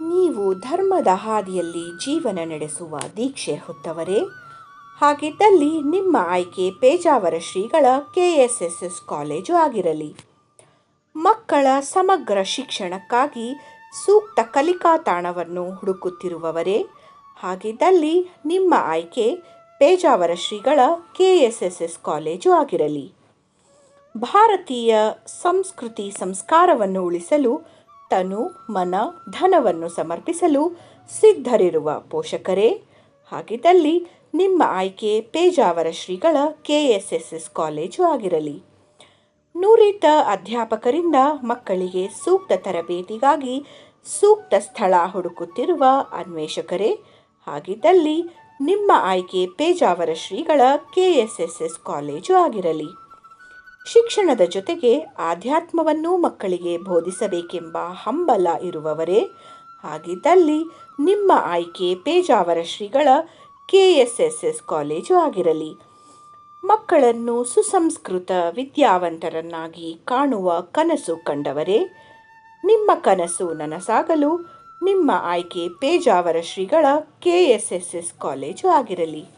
ನೀವು ಧರ್ಮದ ಹಾದಿಯಲ್ಲಿ ಜೀವನ ನಡೆಸುವ ದೀಕ್ಷೆ ಹೊತ್ತವರೇ? ಹಾಗಿದ್ದಲ್ಲಿ ನಿಮ್ಮ ಆಯ್ಕೆ ಪೇಜಾವರ ಶ್ರೀಗಳ K S S S college ಆಗಿರಲಿ. ಮಕ್ಕಳ ಸಮಗ್ರ ಶಿಕ್ಷಣಕ್ಕಾಗಿ ಸೂಕ್ತ ಕಲಿಕಾ ತಾಣವನ್ನು ಹುಡುಕುತ್ತಿರುವವರೇ? ಹಾಗಿದ್ದಲ್ಲಿ ನಿಮ್ಮ ಆಯ್ಕೆ ಪೇಜಾವರ ಶ್ರೀಗಳ K S S S college ಆಗಿರಲಿ. ಭಾರತೀಯ ಸಂಸ್ಕೃತಿ ಸಂಸ್ಕಾರವನ್ನು ಉಳಿಸಲು ತನು ಮನ ಧನವನ್ನು ಸಮರ್ಪಿಸಲು ಸಿದ್ಧರಿರುವ ಪೋಷಕರೇ, ಹಾಗಿದ್ದಲ್ಲಿ ನಿಮ್ಮ ಆಯ್ಕೆ ಪೇಜಾವರ ಶ್ರೀಗಳ K S S S college ಆಗಿರಲಿ. ನುರಿತ ಅಧ್ಯಾಪಕರಿಂದ ಮಕ್ಕಳಿಗೆ ಸೂಕ್ತ ತರಬೇತಿಗಾಗಿ ಸೂಕ್ತ ಸ್ಥಳ ಹುಡುಕುತ್ತಿರುವ ಅನ್ವೇಷಕರೇ, ಹಾಗಿದ್ದಲ್ಲಿ ನಿಮ್ಮ ಆಯ್ಕೆ ಪೇಜಾವರ ಶ್ರೀಗಳ K S S S college ಆಗಿರಲಿ. ಶಿಕ್ಷಣದ ಜೊತೆಗೆ ಆಧ್ಯಾತ್ಮವನ್ನೂ ಮಕ್ಕಳಿಗೆ ಬೋಧಿಸಬೇಕೆಂಬ ಹಂಬಲ ಇರುವವರೇ. ಹಾಗಿದ್ದಲ್ಲಿ ನಿಮ್ಮ ಆಯ್ಕೆ ಪೇಜಾವರ ಶ್ರೀಗಳ K S S S college ಆಗಿರಲಿ. ಮಕ್ಕಳನ್ನು ಸುಸಂಸ್ಕೃತ ವಿದ್ಯಾವಂತರನ್ನಾಗಿ ಕಾಣುವ ಕನಸು ಕಂಡವರೇ. ನಿಮ್ಮ ಕನಸು ನನಸಾಗಲು ನಿಮ್ಮ ಆಯ್ಕೆ ಪೇಜಾವರ ಶ್ರೀಗಳ K S S S college ಆಗಿರಲಿ.